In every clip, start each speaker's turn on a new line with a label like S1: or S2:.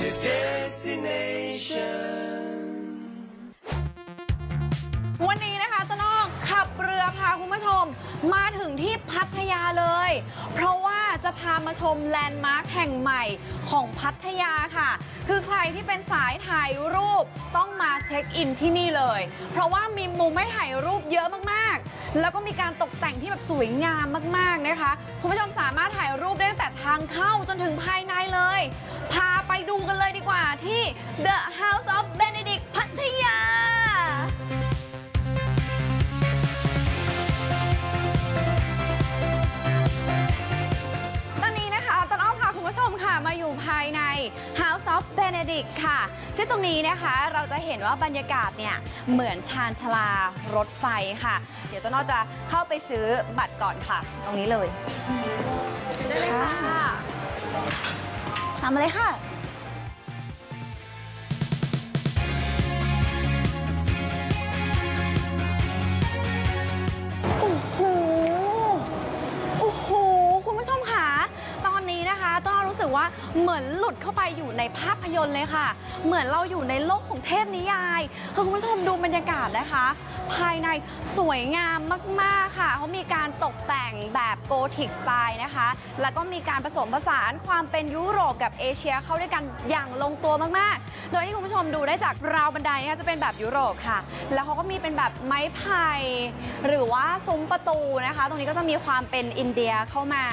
S1: to destination.
S2: วันนี้นะคะต้นอ้อขับเรือพาคุณผู้ชม มาถึงที่พัทยาเลย เพราะว่าจะพามาชมแลนด์มาร์คแห่งใหม่ของพัทยาค่ะ คือใครที่เป็นสายถ่ายรูปต้องมาเช็คอินที่นี่เลย เพราะว่ามีมุมให้ถ่ายรูปเยอะมากๆ แล้วก็มีการตกแต่งที่แบบสวยงามมากๆนะคะ คุณผู้ชมสามารถถ่ายรูปได้ตั้งแต่ทางเข้าจนถึงภายในเลย พาไปดูกันเลยดีกว่าที่ The House of Benedict พัทยาตอนนี้นะคะต้นอ้อมพาคุณผู้ชมค่ะมาอยู่ภายใน House of Benedict ค่ะ ซึ่งตรงนี้นะคะเราจะเห็นว่าบรรยากาศเนี่ย เหมือนชานชาลารถไฟค่ะ เดี๋ยวต้นอ้อจะเข้าไปซื้อบัตรก่อนค่ะ ตรงนี้เลยค่ะตามมาเลยค่ะ กว่าเหมือนหลุดเข้าไปอยู่ในภาพยนตร์เลยค่ะ เหมือนเราอยู่ในโลกของเทพนิยายคือคุณผู้ชมดูบรรยากาศนะคะ ภายในสวยงามมาก ๆ ค่ะเขามีการตกแต่งแบบโกธิกสไตล์นะคะ แล้วก็มีการผสมผสานความเป็นยุโรปกับเอเชียเข้าด้วยกันอย่างลงตัวมาก ๆ โดยที่คุณผู้ชมดูได้จากราวบันไดนะคะจะเป็นแบบยุโรปค่ะ แล้วเขาก็มีเป็นแบบไม้ไผ่หรือว่าซุ้มประตูนะคะ ตรงนี้ก็จะมีความเป็นอินเดียเข้ามา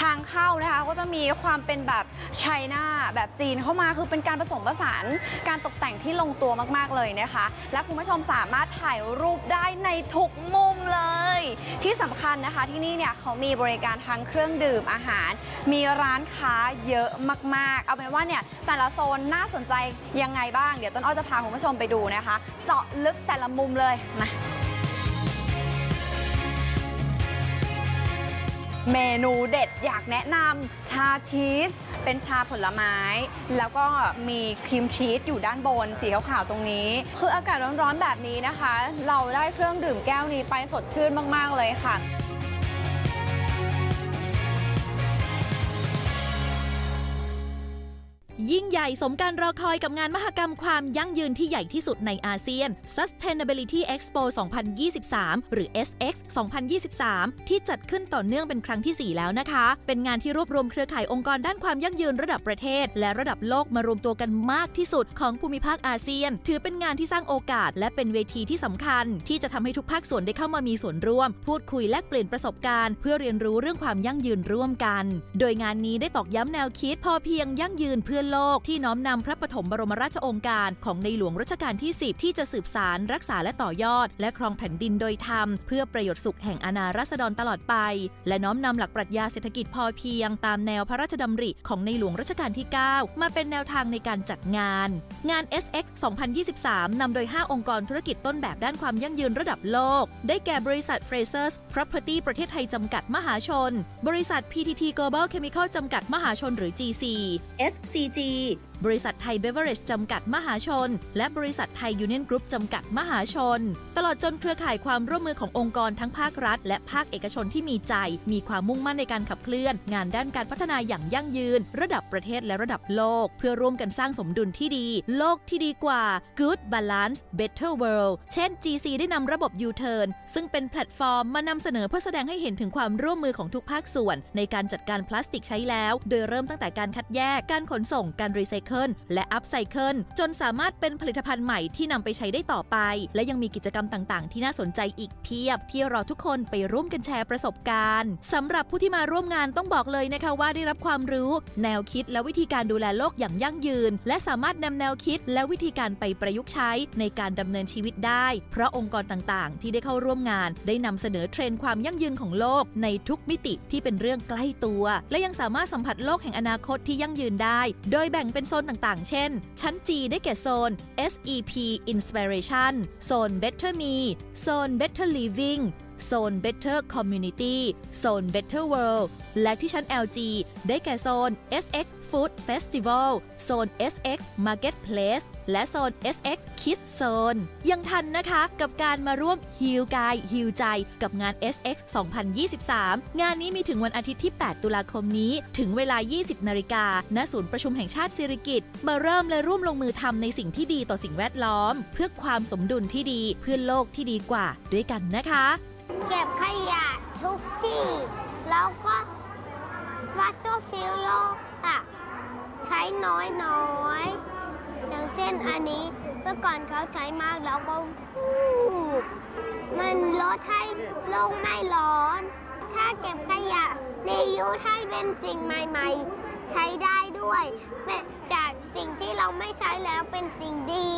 S2: ทางเข้านะคะก็จะมีความเป็นแบบไชน่าแบบจีนเข้ามาคือเป็นการผสมผสานการตกแต่งที่ลงตัวมาก ๆ เลยนะคะ และคุณผู้ชมสามารถถ่ายรูปได้ในทุกมุมเลย ที่สำคัญนะคะที่นี่เนี่ยเขามีบริการทั้งเครื่องดื่มอาหาร มีร้านค้าเยอะมาก ๆ เอาเป็นว่าเนี่ยแต่ละโซนน่าสนใจยังไงบ้าง เดี๋ยวต้นอ้อจะพาคุณผู้ชมไปดูนะคะ เจาะลึกแต่ละมุมเลยมา เมนูเด็ดอยากแนะนำชาชีส เป็นชาผลไม้ แล้วก็มีครีมชีสอยู่ด้านบนสีขาวๆตรงนี้ คืออากาศร้อนๆแบบนี้นะคะ เราได้เครื่องดื่มแก้วนี้ไปสดชื่นมากๆเลยค่ะ
S3: ยิ่งใหญ่สมการรอคอยกับงานมหกรรมความยั่งยืนที่ใหญ่ที่สุดในอาเซียน Sustainability Expo 2023 หรือ SX 2023 ที่จัดขึ้นต่อเนื่องเป็นครั้งที่ 4 แล้วนะคะ เป็นงานที่รวบรวมเครือข่ายองค์กรด้านความยั่งยืนระดับประเทศ และระดับโลกมารวมตัวกันมากที่สุดของภูมิภาคอาเซียน ถือเป็นงานที่สร้างโอกาส และเป็นเวทีที่สำคัญ ที่จะทำให้ทุกภาคส่วนได้เข้ามามีส่วนร่วม พูดคุยแลกเปลี่ยนประสบการณ์ เพื่อเรียนรู้เรื่องความยั่งยืนร่วมกัน โดยงานนี้ได้ตอกย้ำแนวคิดพอเพียงยั่งยืนเพื่อโลกที่น้อมนำพระปฐมบรมราชองค์การของในหลวงรัชกาลที่ 10 ที่จะสืบสารรักษาและต่อยอด และครองแผ่นดินโดยธรรม เพื่อประโยชน์สุขแห่งอาณารัษฎรตลอดไป และน้อมนำหลักปรัชญาเศรษฐกิจพอเพียง ตามแนวพระราชดำริของในหลวงรัชกาลที่ 9 มาเป็นแนวทางในการจัดงาน งาน SX 2023 นำโดย 5 องค์กรธุรกิจต้นแบบด้านความยั่งยืนระดับโลก ได้แก่บริษัท Frasers Property ประเทศไทยจำกัดมหาชน บริษัท PTT Global Chemical จำกัดมหาชนหรือ GC SCG จี บริษัทไทยเบเวอร์เรจจำกัดมหาชน และบริษัทไทยยูเนียนกรุ๊ปจำกัดมหาชน ตลอดจนเครือข่ายความร่วมมือขององค์กรทั้งภาครัฐ และภาคเอกชนที่มีใจ มีความมุ่งมั่นในการขับเคลื่อน งานด้านการพัฒนาอย่างยั่งยืน ระดับประเทศและระดับโลก เพื่อร่วมกันสร้างสมดุลที่ดี โลกที่ดีกว่า Good Balance Better World เช่น GC ได้นำระบบ U-Turn ซึ่งเป็นแพลตฟอร์มมานำเสนอเพื่อแสดงให้เห็นถึงความร่วมมือของทุกภาคส่วน ในการจัดการพลาสติกใช้แล้ว โดยเริ่มตั้งแต่การคัดแยกการขนส่งการรีไซเคิลและอัพไซเคิลจนสามารถเป็นผลิตภัณฑ์ใหม่ที่นำไปใช้ได้ต่อไป และยังมีกิจกรรมต่างๆ ที่น่าสนใจอีกเพียบ ที่รอทุกคนไปร่วมกันแชร์ประสบการณ์สำหรับผู้ที่มาร่วมงานต้องบอกเลยนะคะว่าได้รับความรู้ แนวคิดและวิธีการดูแลโลกอย่างยั่งยืน และสามารถนำแนวคิดและวิธีการไปประยุกต์ใช้ในการดำเนินชีวิตได้ เพราะองค์กรต่างๆ ที่ได้เข้าร่วมงาน ได้นำเสนอเทรนด์ความยั่งยืนของโลก ในทุกมิติที่เป็นเรื่องใกล้ตัว และยังสามารถสัมผัสโลกแห่งอนาคตที่ยั่งยืนได้ โดยแบ่งเป็นโซนต่างๆ เช่น ชั้น G ได้แก่โซน SEP Inspiration โซน Better Me โซน Better Living โซน Better Community โซน Better World และที่ชั้น LG ได้แก่โซน SX Food Festival โซน SX Marketplace และโซน SX Kids Zone ยังทันนะคะกับการมาร่วมฮิลกายฮิลใจกับงาน SX 2023 งานนี้มีถึงวันอาทิตย์ที่ 8 ตุลาคมนี้ถึงเวลา 20 นาฬิกา ณ ศูนย์ประชุมแห่งชาติสิริกิตมาเริ่มและร่วมลงมือทำในสิ่งที่ดีต่อสิ่งแวดล้อม เพื่อความสมดุลที่ดีเพื่อโลกที่ดีกว่าด้วยกันนะคะ
S4: เก็บขยะทุกที่ แล้วก็วัสดุฟิลโลอะใช้น้อยน้อยอย่างเช่นอันนี้เมื่อก่อนเขาใช้มากแล้วก็มันลดให้โลกไม่ร้อน ถ้าเก็บขยะรียูสให้เป็นสิ่งใหม่ ๆ ใช้ได้ด้วย จากสิ่งที่เราไม่ใช้แล้วเป็นสิ่งดี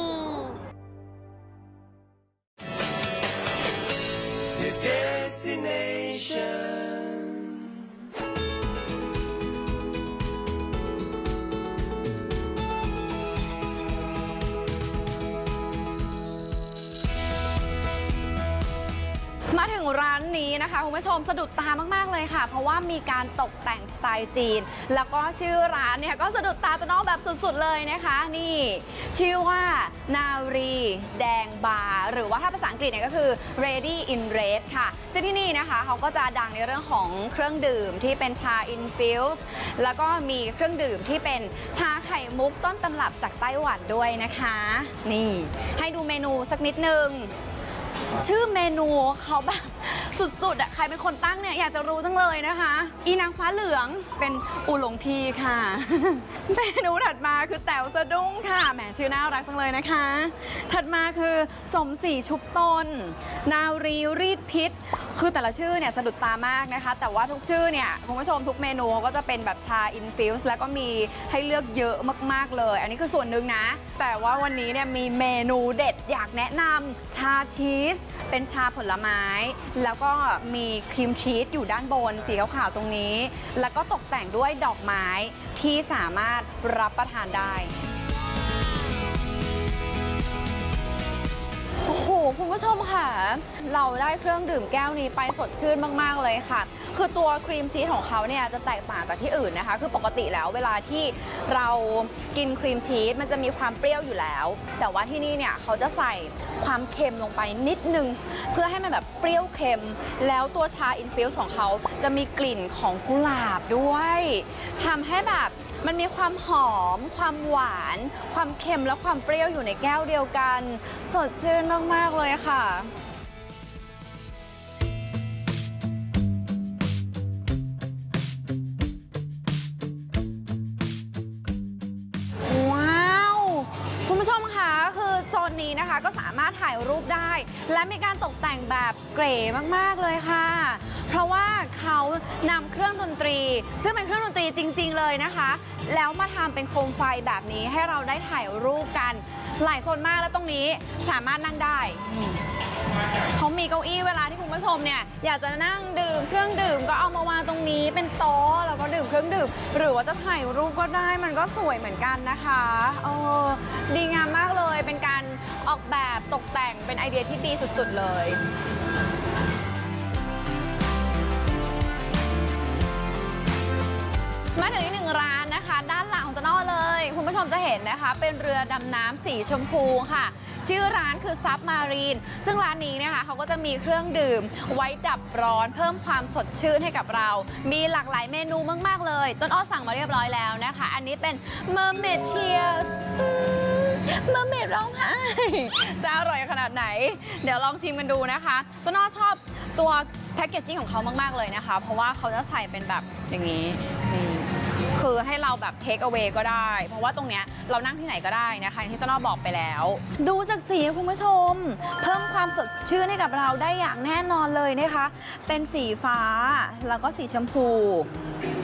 S1: The
S2: มาถึงร้านนี้นะคะคุณผู้ชมสะดุดตามากๆเลยค่ะ เพราะว่ามีการตกแต่งสไตล์จีน แล้วก็ชื่อร้านเนี่ยก็สะดุดตาตัวน้องแบบสุดๆเลยนะคะ นี่ ชื่อว่านารี แดงบาร์หรือว่าถ้าภาษาอังกฤษเนี่ยก็คือ ready in red ค่ะ ซึ่งที่นี่นะคะเขาก็จะดังในเรื่องของเครื่องดื่มที่เป็นชา infused แล้วก็มีเครื่องดื่มที่เป็นชาไข่มุกต้นตำรับจากไต้หวันด้วยนะคะ นี่ ให้ดูเมนูสักนิดนึง ชื่อเมนูเขาแบบสุดๆอะใครเป็นคนตั้งเนี่ยอยากจะรู้จังเลยนะคะ อีนางฟ้าเหลืองเป็นอูหลงทีค่ะ เมนูถัดมาคือแต๋วสะดุ้งค่ะแหมชื่อน่ารักจังเลยนะคะ ถัดมาคือสมศรีชุบตน นารีรีดพิษ คือแต่ละชื่อเนี่ยสะดุดตามากนะคะ แต่ว่าทุกชื่อเนี่ยคุณผู้ชมทุกเมนูก็จะเป็นแบบชาอินฟิวส์แล้วก็มีให้เลือกเยอะมากๆเลย อันนี้คือส่วนหนึ่งนะ แต่ว่าวันนี้เนี่ยมีเมนูเด็ดอยากแนะนำชาชีส เป็นชาผลไม้ แล้วก็มีครีมชีสอยู่ด้านบนสีขาวๆตรงนี้ แล้วก็ตกแต่งด้วยดอกไม้ที่สามารถรับประทานได้ อ้โห คุณผู้ชมค่ะ เราได้เครื่องดื่มแก้วนี้ไปสดชื่นมาก ๆ เลยค่ะ คือตัวครีมชีสของเขาเนี่ยจะแตกต่างจากที่อื่นนะคะ คือปกติแล้วเวลาที่เรากินครีมชีสมันจะมีความเปรี้ยวอยู่แล้ว แต่ว่าที่นี่เนี่ยเขาจะใส่ความเค็มลงไปนิดนึง เพื่อให้มันแบบเปรี้ยวเค็ม แล้วตัวชาอินฟิวส์ของเขาจะมีกลิ่นของกุหลาบด้วยทำให้แบบ มันมีความหอม ความหวาน ความเค็มและความเปรี้ยวอยู่ในแก้วเดียวกัน สดชื่นมาก ๆ เลยค่ะ ว้าว คุณผู้ชมคะคือโซนนี้นะคะก็สามารถถ่ายรูปได้ และมีการตกแต่งแบบเก๋มาก ๆ เลยค่ะ เพราะว่าเขานำเครื่องดนตรี ซึ่งเป็นเครื่องดนตรีจริง ๆ เลยนะคะ แล้วมาทำเป็นโคมไฟแบบนี้ให้เราได้ถ่ายรูปกัน หลายโซนมากแล้วตรงนี้สามารถนั่งได้เขามีเก้าอี้เวลาที่คุณผู้ชมเนี่ยอยากจะนั่งดื่มเครื่องดื่มก็เอามาวางตรงนี้เป็นโต๊ะแล้วก็ดื่มเครื่องดื่ม หรือว่าจะถ่ายรูปก็ได้มันก็สวยเหมือนกันนะคะเออดีงามมากเลยเป็นการออกแบบตกแต่งเป็นไอเดียที่ดีสุด ๆ เลย ผู้ชมจะเห็นนะคะ เป็นเรือดำน้ำสีชมพูค่ะ ชื่อร้านคือซับมารีน ซึ่งร้านนี้นะคะเขาก็จะมีเครื่องดื่ม ไว้ดับร้อนเพิ่มความสดชื่นให้กับเรา มีหลากหลายเมนูมาก ๆ เลย ต้นอ้อสั่งมาเรียบร้อยแล้วนะคะ อันนี้เป็น Mermaid Tears เมอร์เมดร้องไห้จะอร่อยขนาดไหน เดี๋ยวลองชิมกันดูนะคะต้นอ้อชอบตัวแพคเกจจิ้งของเขามาก ๆ เลยนะคะ เพราะว่าเขาจะใส่เป็นแบบอย่างนี้ คือให้เราแบบเทคเอา a y ก็ได้ เพราะว่าตรงเนี้ยเรานั่งที่ไหนก็ได้นะคะอย่างที่ต้นอ้อบอกไปแล้ว ดูจากสีคุณผู้ชม เพิ่มความสดชื่นให้กับเราได้อย่างแน่นอนเลยนะคะ เป็นสีฟ้าแล้วก็สีชมพู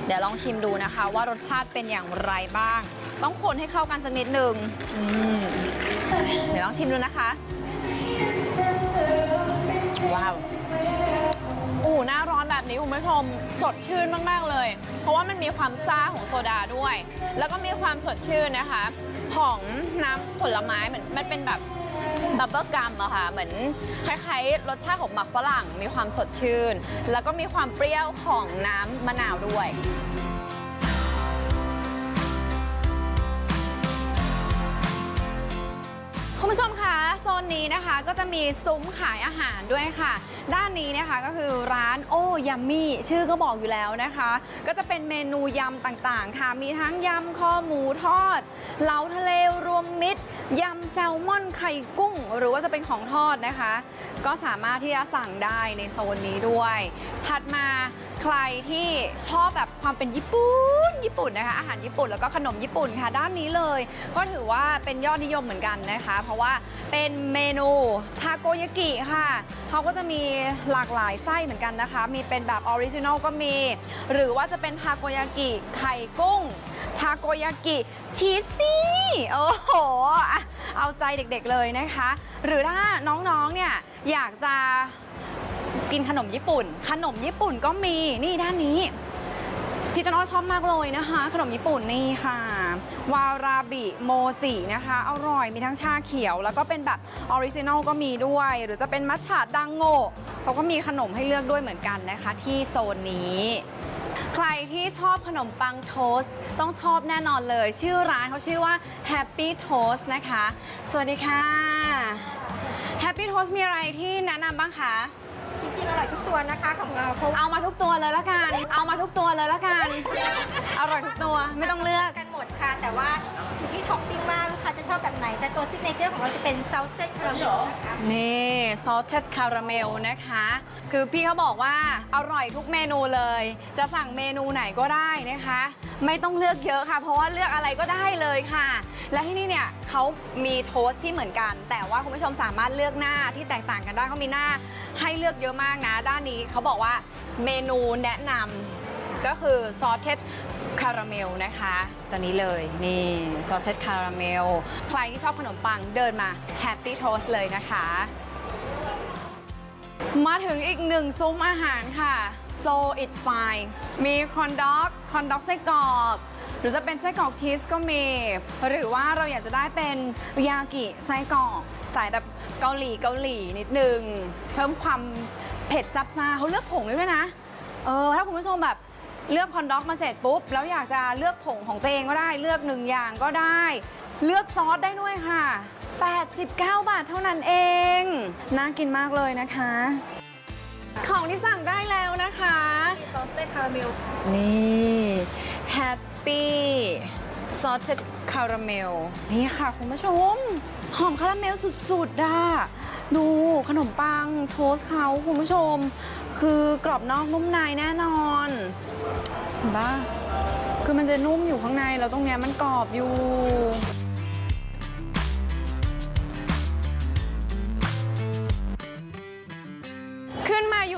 S2: เดี๋ยวลองชิมดูนะคะ ว่ารสชาติเป็นอย่างไรบ้าง ต้องคนให้เข้ากันสักนิดหนึ่งอืมเดี๋ยวลองชิมดูนะคะว้าว อู่หน้าร้อนแบบนี้คุณผู้ชม สดชื่นมาก ๆ เลย เพราะว่ามันมีความซ่าของโซดาด้วย แล้วก็มีความสดชื่นนะคะ ของน้ำผลไม้เหมือนมันเป็นแบบบับเบิลกัมอะค่ะ เหมือนคล้ายๆ รสชาติของหมักฝรั่ง มีความสดชื่น แล้วก็มีความเปรี้ยวของน้ำมะนาวด้วย นี้นะคะก็จะมีซุ้มขายอาหารด้วยค่ะ ด้านนี้นะคะก็คือร้านโอ้ยัมมี่ชื่อก็บอกอยู่แล้วนะคะ ก็จะเป็นเมนูยำต่างๆ ค่ะ มีทั้งยำคอหมูทอดเหลาทะเลรวมมิตร ยำแซลมอนไข่กุ้ง หรือว่าจะเป็นของทอดนะคะ ก็สามารถที่จะสั่งได้ในโซนนี้ด้วย ถัดมาใครที่ชอบแบบความเป็นญี่ปุ่น ญี่ปุ่นนะคะอาหารญี่ปุ่นแล้วก็ขนมญี่ปุ่นค่ะด้านนี้เลย ก็ถือว่าเป็นยอดนิยมเหมือนกันนะคะ เพราะว่าเป็นเมนูทาโกยากิค่ะเขาก็จะมีหลากหลายไส้เหมือนกันนะคะ มีเป็นแบบออริจินอลก็มี หรือว่าจะเป็นทาโกยากิไข่กุ้งทาโกยากิชีสซี่โอ้โหอะเอาใจเด็กๆเลยนะคะ หรือถ้าน้องๆเนี่ยอยากจะกินขนมญี่ปุ่น ขนมญี่ปุ่นก็มีนี่ด้านนี้พี่ต้นอ้อชอบมากเลยนะคะ ขนมญี่ปุ่นนี่ค่ะ วาราบิโมจินะคะ อร่อยมีทั้งชาเขียว แล้วก็เป็นแบบออริจินอลก็มีด้วย หรือจะเป็นมัทฉะดังโงเขาก็มีขนมให้เลือกด้วยเหมือนกันนะคะ ที่โซนนี้ ใครที่ชอบขนมปังโทสต์ต้องชอบแน่นอนเลย ชื่อร้านเขาชื่อว่า Happy Toast นะคะ สวัสดีค่ะ Happy Toast มีอะไรที่แนะนำบ้างคะ
S5: จริงๆอร่อยทุกตัวนะคะของเราเพราะว่า
S2: เอามาทุกตัวเลยละกัน เอามาทุกตัวเลยละกัน อร่อยทุกตัวไม่ต้องเลือก
S5: กันหมดค่ะ แต่ว่าอยู่ ที่ท็อปปิ้งว่าลูกค้าจะชอบแบบไหน แต่ตัวซิกเนเจอร์ของเราจะเป็นซ a ลเซ d คาราเมลนะคะ
S2: นี่ salted caramel นะคะ คือพี่เขาบอกว่าอร่อยทุกเมนูเลย จะสั่งเมนูไหนก็ได้นะคะ ไม่ต้องเลือกเยอะค่ะ เพราะว่าเลือกอะไรก็ได้เลยค่ะ และที่นี่เนี่ยเขามีโทสต์ที่เหมือนกัน แต่ว่าคุณผู้ชมสามารถเลือกหน้าที่แตกต่างกันได้เขามีหน้าให้เลือกเยอะมากนะ ด้านนี้เขาบอกว่าเมนูแนะนำก็คือซอสเทส salted caramel นะคะ ตัวนี้เลยนี่ salted caramel ใครที่ชอบขนมปังเดินมา happy toast เลยนะคะ มาถึงอีกหนึ่งซุ้มอาหารค่ะ so it fine มีคอนด็อกคอนด็อกไส้กรอกหรือจะเป็นไส้กรอกชีสก็มี หรือว่าเราอยากจะได้เป็นยากิไส้กรอกสายแบบเกาหลีเกาหลีนิดนึง เพิ่มความเผ็ดซับซ่าเขาเลือกผงด้วยนะ เออ ถ้าคุณผู้ชมแบบ เลือกคอนด็อกมาเสร็จปุ๊บ แล้วอยากจะเลือกผงของตัวเองก็ได้ เลือกหนึ่งอย่างก็ได้ เลือกซอสได้ด้วยค่ะ 89 บาทเท่านั้นเอง น่ากินมากเลยนะคะ ของที่สั่งได้แล้วนะคะ
S5: ซอสเต้คาราเมล
S2: นี่ Happy Salted Caramel นี่ค่ะคุณผู้ชม หอมคาราเมลสุดๆอะดูขนมปังโทสต์เขาคุณผู้ชม คือกรอบนอกนุ่มในแน่นอนเห็นปะคือมันจะนุ่มอยู่ข้างในแล้วตรงเนี้ยมันกรอบอยู่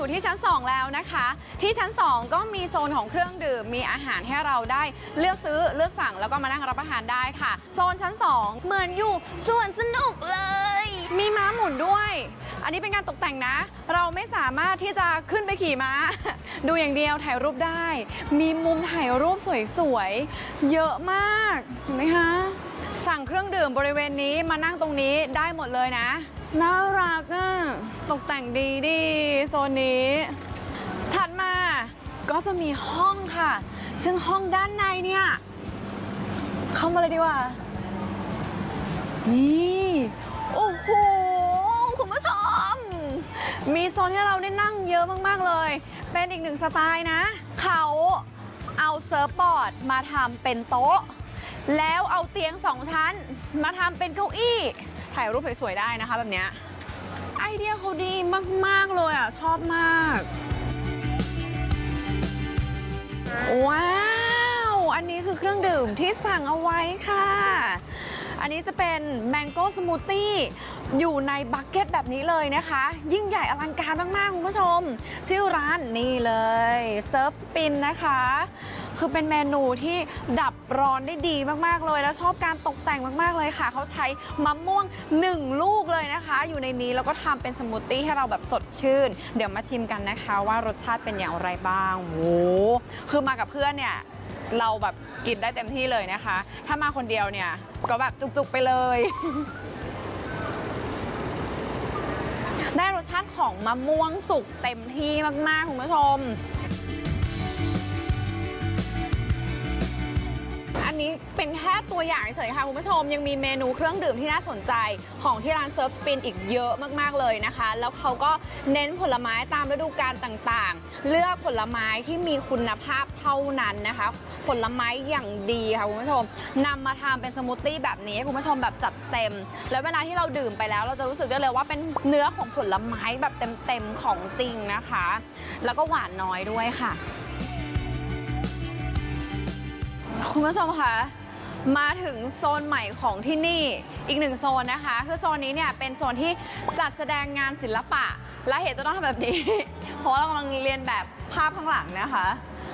S2: อยู่ที่ชั้น 2 แล้วนะคะ ที่ชั้น 2 ก็มีโซนของเครื่องดื่ม มีอาหารให้เราได้เลือกซื้อเลือกสั่งแล้วก็มานั่งรับประทานได้ค่ะ โซนชั้น 2 เหมือนอยู่สวนสนุกเลย มีม้าหมุนด้วย อันนี้เป็นการตกแต่งนะ เราไม่สามารถที่จะขึ้นไปขี่ม้า ดูอย่างเดียวถ่ายรูปได้ มีมุมถ่ายรูปสวยๆเยอะมากเห็นไหมคะสั่งเครื่องดื่มบริเวณนี้มานั่งตรงนี้ได้หมดเลยนะ น่ารักอะตกแต่งดีดีโซนนี้ ถัดมาก็จะมีห้องค่ะ ซึ่งห้องด้านในเนี่ย เข้ามาเลยดีกว่า นี่ โอ้โห คุณผู้ชม มีโซนที่เราได้นั่งเยอะมาก ๆ เลย เป็นอีกหนึ่งสไตล์นะ เขาเอาเซิร์ฟบอร์ดมาทำเป็นโต๊ะ แล้วเอาเตียงสองชั้น มาทำเป็นเก้าอี้ ถ่ายรูปสวยๆได้นะคะแบบเนี้ยไอเดียเขาดีมากๆเลยอะ ชอบมาก ว้าว อันนี้คือเครื่องดื่มที่สั่งเอาไว้ค่ะ อันนี้จะเป็นแมงโก้สมูทตี้อยู่ในบักเก็ตแบบนี้เลยนะคะ ยิ่งใหญ่อลังการมาก ๆ คุณผู้ชม ชื่อร้านนี่เลยเซิร์ฟสปินนะคะ คือเป็นเมนูที่ดับร้อนได้ดีมากๆเลย แล้วชอบการตกแต่งมากๆเลยค่ะ เขาใช้มะม่วง 1 ลูกเลยนะคะ อยู่ในนี้แล้วก็ทำเป็นสมูทตี้ให้เราแบบสดชื่น เดี๋ยวมาชิมกันนะคะว่ารสชาติเป็นอย่างไรบ้างโอ้คือมากับเพื่อนเนี่ยเราแบบกินได้เต็มที่เลยนะคะ ถ้ามาคนเดียวเนี่ยก็แบบจุกๆไปเลย ได้รสชาติของมะม่วงสุกเต็มที่มากๆคุณผู้ชม อันนนี้เป็นแค่ตัวอย่างเฉยๆค่ะคุณผู้ชมยังมีเมนูเครื่องดื่มที่น่าสนใจของที่ร้านเซิร์ฟสปินอีกเยอะมากๆเลยนะคะ แล้วเขาก็เน้นผลไม้ตามฤดูกาลต่างๆ เลือกผลไม้ที่มีคุณภาพเท่านั้นนะคะ ผลไม้อย่างดีค่ะคุณผู้ชมนำมาทำเป็นสมูทตี้แบบนี้ให้คุณผู้ชมแบบจัดเต็ม แล้วเวลาที่เราดื่มไปแล้ว เราจะรู้สึกได้เลยว่าเป็นเนื้อของผลไม้แบบเต็มๆของจริงนะคะ แล้วก็หวานน้อยด้วยค่ะ คุณผู้ชมคะมาถึงโซนใหม่ของที่นี่อีกหนึ่งโซนนะคะ คือโซนนี้เนี่ยเป็นโซนที่จัดแสดงงานศิลปะ และเหตุต้องทำแบบนี้ เพราะเรากำลังเรียนแบบภาพข้างหลังนะคะ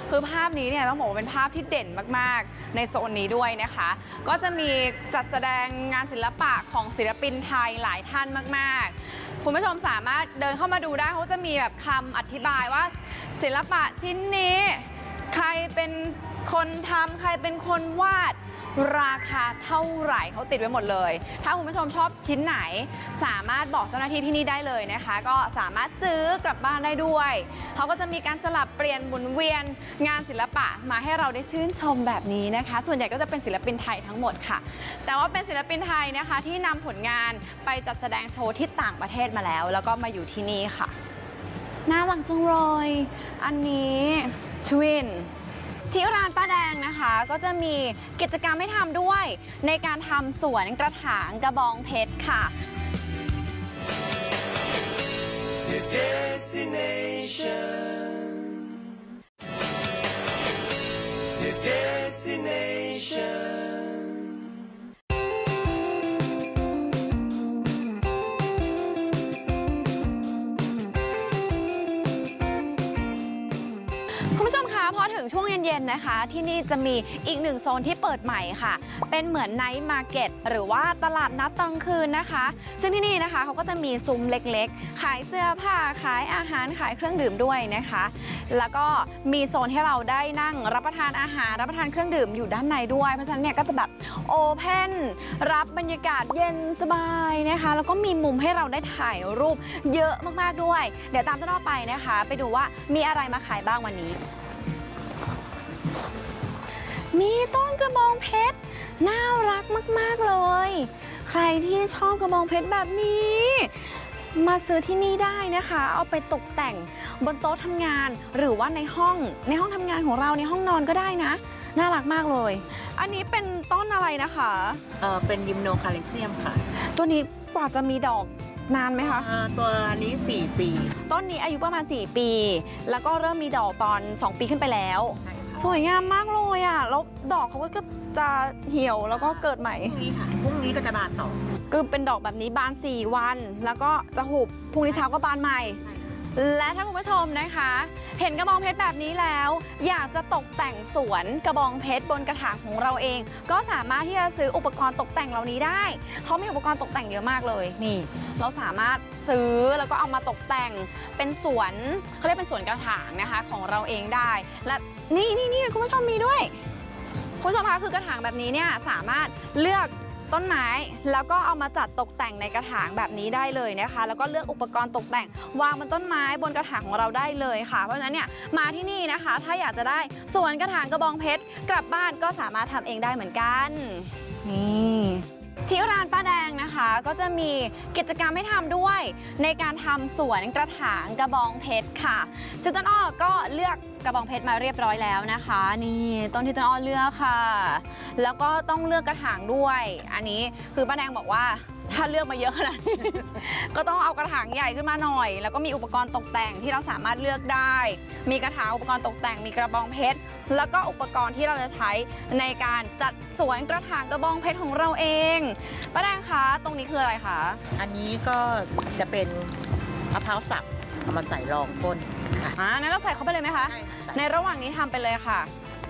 S2: คือภาพนี้เนี่ยต้องบอกว่าเป็นภาพที่เด่นมากๆ ในโซนนี้ด้วยนะคะ ก็จะมีจัดแสดงงานศิลปะของศิลปินไทยหลายท่านมาก ๆ คุณผู้ชมสามารถเดินเข้ามาดูได้เขาจะมีแบบคำอธิบายว่าศิลปะชิ้นนี้ใครเป็น คนทำใครเป็นคนวาดราคาเท่าไหร่เขาติดไว้หมดเลย ถ้าคุณผู้ชมชอบชิ้นไหน สามารถบอกเจ้าหน้าที่ที่นี่ได้เลยนะคะ ก็สามารถซื้อกลับบ้านได้ด้วย เขาก็จะมีการสลับเปลี่ยนหมุนเวียน งานศิลปะมาให้เราได้ชื่นชมแบบนี้นะคะ ส่วนใหญ่ก็จะเป็นศิลปินไทยทั้งหมดค่ะ แต่ว่าเป็นศิลปินไทยนะคะที่นำผลงานไปจัดแสดงโชว์ที่ต่างประเทศมาแล้ว แล้วก็มาอยู่ที่นี่ค่ะน่ารักจังเลยอันนี้ทวิน ที่ร้านป้าแดงนะคะก็จะมีกิจกรรมให้ทำด้วย ในการทำสวนกระถางกระบองเพชรค่ะ
S1: Your destination. Your destination.
S2: ช่วงเย็นๆนะคะ ที่นี่จะมีอีกหนึ่งโซนที่เปิดใหม่ค่ะ เป็นเหมือนไนท์มาร์เก็ตหรือว่าตลาดนัดตอนคืนนะคะ ซึ่งที่นี่นะคะเขาก็จะมีซุ้มเล็กๆ ขายเสื้อผ้าขายอาหารขายเครื่องดื่มด้วยนะคะ แล้วก็มีโซนให้เราได้นั่งรับประทานอาหาร รับประทานเครื่องดื่มอยู่ด้านในด้วยเพราะฉะนั้นเนี่ยก็จะแบบโอเพนรับบรรยากาศเย็นสบายนะคะ แล้วก็มีมุมให้เราได้ถ่ายรูปเยอะมากๆด้วย เดี๋ยวตามต้นอ้อไปนะคะ ไปดูว่ามีอะไรมาขายบ้างวันนี้ มีต้นกระบองเพชรน่ารักมาก ๆ เลย ใครที่ชอบกระบองเพชรแบบนี้ มาซื้อที่นี่ได้นะคะ เอาไปตกแต่งบนโต๊ะทำงาน หรือว่าในห้องในห้องทำงานของเราในห้องนอนก็ได้นะ น่ารักมากเลย อันนี้เป็นต้นอะไรนะคะ
S6: เออเป็นยิมโนคาเลเซียมค่ะ
S2: ตัวนี้กว่าจะมีดอกนานไหมคะ
S6: เอ่อตัวนี้ 4 ปี
S2: ต้นนี้อายุประมาณ 4 ปี แล้วก็เริ่มมีดอกตอน 2 ปีขึ้นไปแล้ว
S6: ใช่ค่ะ
S2: สวยงามมากเลยอะ แล้วดอกเขาก็จะเหี่ยวแล้วก็เกิดใหม่
S6: พรุ่งนี้ค่ะพรุ่งนี้ก็จะบานต่อ
S2: คือเป็นดอกแบบนี้บาน 4 วัน แล้วก็จะหุบพรุ่งนี้เช้าก็บานใหม่ และถ้าคุณผู้ชมนะคะ เห็นกระบองเพชรแบบนี้แล้ว อยากจะตกแต่งสวนกระบองเพชรบนกระถางของเราเอง ก็สามารถที่จะซื้ออุปกรณ์ตกแต่งเหล่านี้ได้ เขามีอุปกรณ์ตกแต่งเยอะมากเลยนี่ เราสามารถซื้อแล้วก็เอามาตกแต่งเป็นสวนเขาเรียกเป็นสวนกระถางนะคะของเราเองได้ และนี่นี่นี่คุณผู้ชมมีด้วยคุณผู้ชมคะคือกระถางแบบนี้เนี่ยสามารถเลือก ต้นไม้ แล้วก็เอามาจัดตกแต่งในกระถางแบบนี้ได้เลยนะคะ แล้วก็เลือกอุปกรณ์ตกแต่ง วางบนต้นไม้บนกระถางของเราได้เลยค่ะ เพราะฉะนั้นเนี่ยมาที่นี่นะคะ ถ้าอยากจะได้สวนกระถางกระบองเพชรกลับบ้านก็สามารถทำเองได้เหมือนกันนี่ที่ร้าน ก็จะมีกิจกรรมให้ทำด้วย ในการทำสวนกระถางกระบองเพชรค่ะซึ่งต้นอ้อก็เลือกกระบองเพชรมาเรียบร้อยแล้วนะคะ นี่ต้นที่ต้นอ้อเลือกค่ะ แล้วก็ต้องเลือกกระถางด้วย อันนี้คือป้าแดงบอกว่า ถ้าเลือกมาเยอะขนาดนี้ ก็ต้องเอากระถางใหญ่ขึ้นมาหน่อย แล้วก็มีอุปกรณ์ตกแต่งที่เราสามารถเลือกได้ มีกระถางอุปกรณ์ตกแต่งมีกระบองเพชร แล้วก็อุปกรณ์ที่เราจะใช้ในการจัดสวนกระถางกระบองเพชรของเราเองป้าแดงคะตรงนี้คืออะไรคะ
S6: อันนี้ก็จะเป็นมะพร้าวสับเอามาใส่รองก้นค่ะ
S2: อ่านั้นเราใส่เข้าไปเลยไหมคะ
S6: ใช่ค่ะ
S2: ในระหว่างนี้ทำไปเลยค่ะ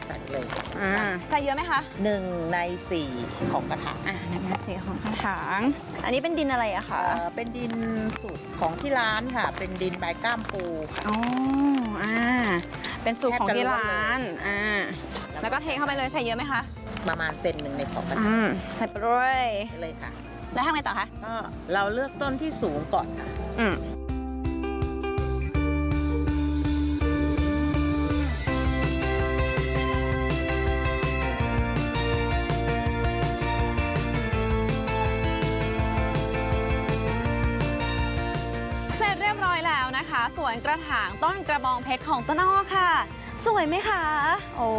S6: ใส่เลย
S2: อ่าใส่เยอะไหมคะ
S6: หนึ่งในสี่ของกระถาง
S2: อ่าในแม่สีของกระถาง อันนี้เป็นดินอะไรอะคะ
S6: เอ่อเป็นดินสูตรของที่ร้านค่ะ เป็นดินใบก้ามปูค่ะ
S2: อ๋ออ่าเป็นสูตรของที่ร้าน
S6: แทบจะล้วนเลย
S2: อ่าแล้วก็เทเข้าไปเลยใส่เยอะไหมคะ
S6: ประมาณเซนหนึ่งในของกระถาง
S2: อืมใส่ไปเลย
S6: เลยค่ะ
S2: แล้วทำไงต่อคะ
S6: ก็เราเลือกต้นที่สูงก่อนค่ะ
S2: อืม วนกระถางต้นกระบองเพชรของต้นอ้อค่ะ สวยไหมคะ โอ้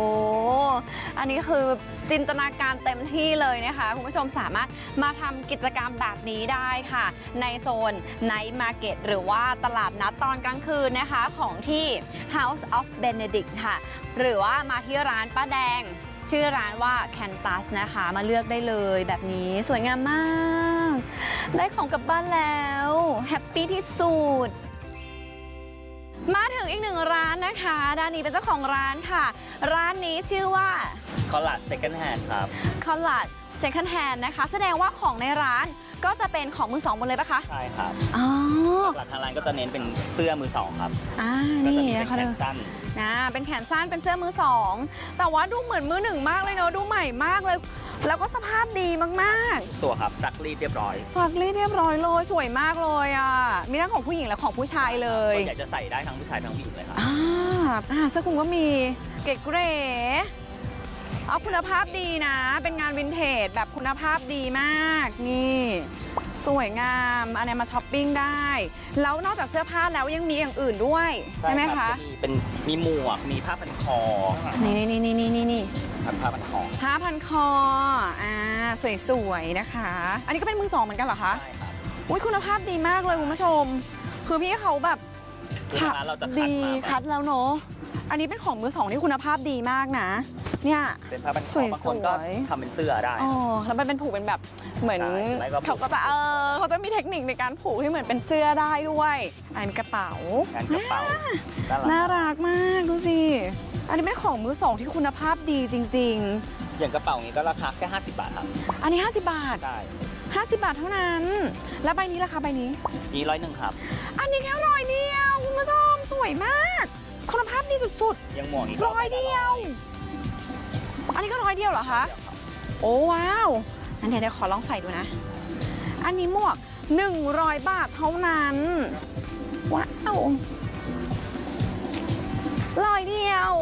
S2: อันนี้คือจินตนาการเต็มที่เลยนะคะ คุณผู้ชมสามารถมาทำกิจกรรมแบบนี้ได้ค่ะ ในโซน Night Market หรือว่าตลาดนัดตอนกลางคืนนะคะของที่ House of Benedict ค่ะ หรือว่ามาที่ร้านป้าแดง ชื่อร้านว่า Cantus นะคะ มาเลือกได้เลยแบบนี้สวยงามมาก ได้ของกลับบ้านแล้ว แฮปปี้ที่สุด มาถึงอีกหนึ่งร้านนะคะ ด้านนี้เป็นเจ้าของร้านค่ะ ร้านนี้ชื่อว่า
S7: คอลัดเซคันด์แฮนด์ครับ
S2: c o l l a d Second Hand นะคะ แสดงว่าของในร้านก็จะเป็นของมือสองหมดเลยปะคะ
S7: ใช่ครับ
S2: อ๋อ
S7: หลักทางร้านก็จะเน้นเป็นเสื้อมือสองครับ
S2: อ่า
S7: ก็
S2: นี่
S7: จะมีเป็
S2: นะ
S7: น
S2: คะ
S7: แข
S2: เด้
S7: น
S2: อ
S7: สั้น
S2: นะเป็นแขนสั้นเป็นเสื้อมือสองแต่ว่าดูเหมือนมือหนึ่งมากเลยเนอะดูใหม่มากเลย แล้วก็สภาพดีมาก
S7: ตัวครับซักรีดเรียบร้อย
S2: ๆ สักรีดเรียบร้อยเลยสวยมากเลยอะมี ทั้งของผู้หญิงและของผู้ชายเลย
S7: ส่วนใหญ่จะใส่ได้ทั้งผู้ชายทั้งผู้หญิงเลยครับ
S2: อ่าอ่าเสื้อคลุมก็มีเก๋เก๋เอาคุณภาพดีนะ เป็นงานวินเทจแบบคุณภาพดีมาก นี่สวยงาม อันนี้มาช้อปปิ้งได้ แล้วนอกจากเสื้อผ้าแล้วยังมีอย่างอื่นด้วย ใช่ไหม
S7: รั
S2: คะ
S7: บจมีเป็นมีหมวก มีผ้าพันคอ
S2: นี่นี่นี่นี่นี่นี่
S7: ครับผ้าพันคอ
S2: ผ้าพันคอ อ่า สวยๆ นะคะ อันนี้ก็เป็นมือสองเหมือนกันเหรอคะ
S7: ใช่ครับ
S2: อุ้ยคุณภาพดีมากเลยคุณผู้ชม คือพี่เขาแบบ
S7: คือร้านเราจะคัด
S2: ดี
S7: มา
S2: คัดแล้วเนอะอันนี้เป็นของมือสองที่คุณภาพดีมากนะ เนี่ย
S7: เป็นผ้าพันค
S2: ส
S7: อ
S2: วย
S7: บางคนก็
S2: สวย
S7: ทำเป็นเสื้อได้
S2: อ๋อแล้วมันเป็นผูกเป็นแบบเหมือน
S7: ใช่ไม่ก็ผูก
S2: เขาก็จะเออเขาจะมีเทคนิคในการผูกที่เหมือนเป็นเสื้อได้ด้วยอันนกระเป๋า
S7: งานกระเป๋า
S2: น่า
S7: น่ารัก
S2: รักมากดูสิ อันนี้เป็นของมือสองที่คุณภาพดีจริง
S7: อย่างกระเป๋านี้ก็ราคาแค่ 50 บาทครับ
S2: ๆ อันนี้ 50 บาท
S7: ใช่
S2: 50 บาทเท่านั้น แล้วใบนี้ราคาใบนี้
S7: นี่ร้อยหนึ่งครับ
S2: อันนี้แค่ร้อยเดียวคุณผู้ชมสวยมาก คุณภาพดีสุด
S7: ยังหมวกนี้
S2: ๆร้อยเดียว อันนี้ก็ร้อยเดียวเหรอคะ โอ้ว้าวงั้นเดี๋ยวเดี๋ยวขอลองใส่ดูนะ อันนี้หมวก 100 บาทเท่านั้น ว้าวร้อยเดียว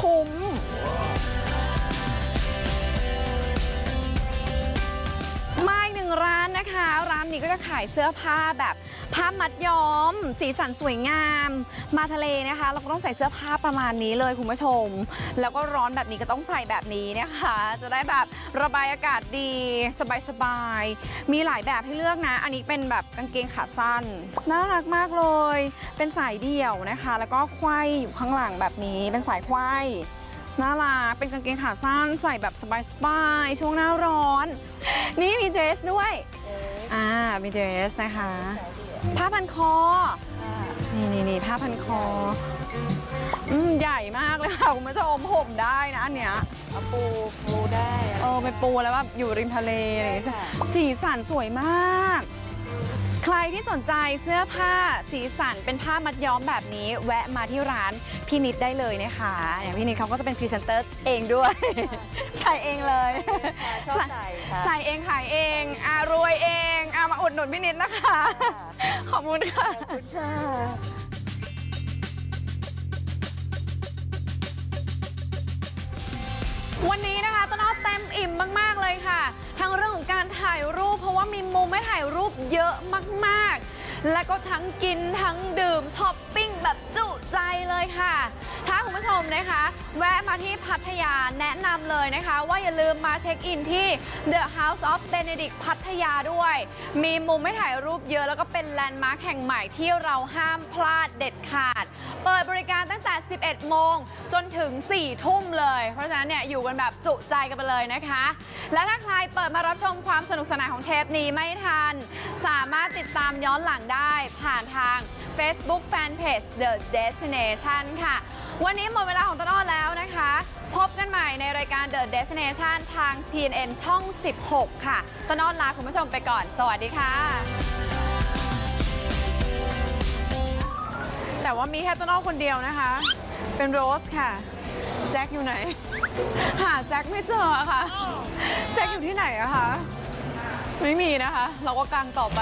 S2: คุ้ม มาอีกหนึ่ง ร้านนะคะ ร้านนี้ก็จะขายเสื้อผ้าแบบผ้ามัดย้อม สีสันสวยงาม มาทะเลนะคะ เราก็ต้องใส่เสื้อผ้าประมาณนี้เลยคุณผู้ชม แล้วก็ร้อนแบบนี้ก็ต้องใส่แบบนี้นะคะ จะได้แบบระบายอากาศดี สบายๆมีหลายแบบให้เลือกนะ อันนี้เป็นแบบกางเกงขาสั้นน่ารักมากเลย เป็นสายเดี่ยวนะคะ แล้วก็ไขว้อยู่ข้างหลังแบบนี้เป็นสายไขว้ น่ารักเป็นกางเกงขาสั้นใส่แบบสบายๆช่วงหน้าร้อน นี่มีเดรสด้วย อ่า มีเดรสนะคะ ผ้าพันคอ นี่นี่นี่ผ้าพันคอ อืม ใหญ่มากเลยค่ะ คุณผู้ชมห่มได้นะอันเนี้ย
S6: ปูปูได้
S2: เออไปปูแล้วแบบอยู่ริมทะเลอะไรอย่างเงี้ยใช่สีสันสวยมาก ใครที่สนใจเสื้อผ้าสีสันเป็นผ้ามัดย้อมแบบนี้ แวะมาที่ร้านพี่นิดได้เลยนะคะเนี่ยพี่นิดเขาก็จะเป็นพรีเซนเตอร์เองด้วย ใส่เองเลย
S6: ชอบใส่ค่ะ
S2: ใส่เองขายเองอารวยเองอามาอุดหนุนพี่นิดนะคะ ขอบคุณค่ะ
S6: ค่ะ
S2: วันนี้นะคะต้นอ้อเต็มอิ่มมาก ๆ เลยค่ะ ทั้งเรื่องของการถ่ายรูป เพราะว่ามีมุมให้ถ่ายรูปเยอะมากๆ และก็ทั้งกินทั้งดื่มช้อปปิ้งแบบจุ ใจเลยค่ะ ถ้าคุณผู้ชมนะคะ แวะมาที่พัทยาแนะนำเลยนะคะ ว่าอย่าลืมมาเช็คอินที่ The House of Benedict พัทยาด้วย มีมุมให้ถ่ายรูปเยอะแล้วก็เป็นแลนด์มาร์คแห่งใหม่ที่เราห้ามพลาดเด็ดขาด เปิดบริการตั้งแต่ 11 โมงจนถึง 4 ทุ่มเลย เพราะฉะนั้นเนี่ยอยู่กันแบบจุใจกันไปเลยนะคะ และถ้าใครเปิดมารับชมความสนุกสนานของเทปนี้ไม่ทัน สามารถติดตามย้อนหลังได้ผ่านทาง Facebook Fanpage The Destination ค่ะ วันนี้หมดเวลาของต้นอ้อแล้วนะคะ พบกันใหม่ในรายการ The Destination ทาง TNN ช่อง 16 ค่ะต้นอ้อลาคุณผู้ชมไปก่อน สวัสดีค่ะ แต่ว่ามีแค่ต้นอ้อคนเดียวนะคะ เป็นโรสค่ะ แจ็คอยู่ไหน หาแจ็คไม่เจอค่ะ แจ็คอยู่ที่ไหนอะคะ ไม่มีนะคะ เราก็กางต่อไป